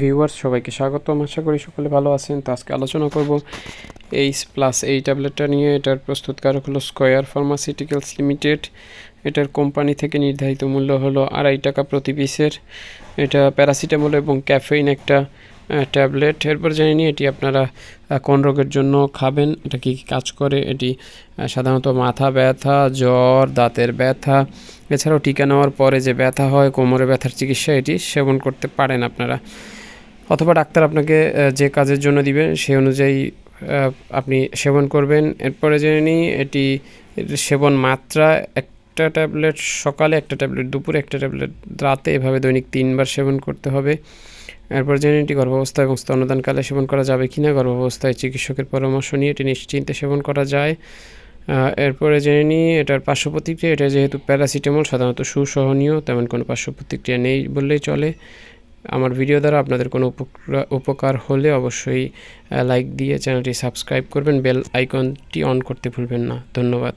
Viewers সবাইকে স্বাগতম। আশা করি সকলে ভালো আছেন। তো আজকে আলোচনা করব এইচ প্লাস এই ট্যাবলেটটা নিয়ে। এটার প্রস্তুতকারক হলো স্কোয়ার ফার্মাসিউটিক্যালস লিমিটেড এটার কোম্পানি থেকে নির্ধারিত মূল্য হলো আড়াই টাকা প্রতি পিসের। এটা প্যারাসিটামল এবং ক্যাফেইন একটা ট্যাবলেট। এরপর জানি এটি আপনারা কোন রোগের জন্য খাবেন, এটা কী কী কাজ করে, এটি সাধারণত মাথা ব্যথা, জ্বর, দাঁতের ব্যথা। এছাড়াও টিকা নেওয়ার পরে যে ব্যথা হয়, কোমরে ব্যথার চিকিৎসা, এটি সেবন করতে পারেন আপনারা। অথবা ডাক্তার আপনাকে যে কাজের জন্য দিবেন সেই অনুযায়ী আপনি সেবন করবেন। এরপরে জেনে নিই এটি সেবন মাত্রা একটা ট্যাবলেট সকালে, একটা ট্যাবলেট দুপুরে, একটা ট্যাবলেট রাতে, এভাবে দৈনিক তিনবার সেবন করতে হবে। এরপর জেনে এটি গর্ভাবস্থা এবং স্তন্যদানকালে সেবন করা যাবে কি না গর্ভাবস্থায় চিকিৎসকের পরামর্শ নিয়ে এটি নিশ্চিন্তে সেবন করা যায়। এরপরে জেনে নিই, এটার পার্শ্ব প্রতিক্রিয়া এটা যেহেতু প্যারাসিটামল, সাধারণত সুসহনীয়, তেমন কোনো পার্শ্ব প্রতিক্রিয়া নেই বললেই চলে। আমার ভিডিও দ্বারা আপনাদের কোনো উপকার- উপকার হলে অবশ্যই লাইক দিয়ে চ্যানেলটি সাবস্ক্রাইব করবেন, বেল আইকনটি অন করতে ভুলবেন না। ধন্যবাদ।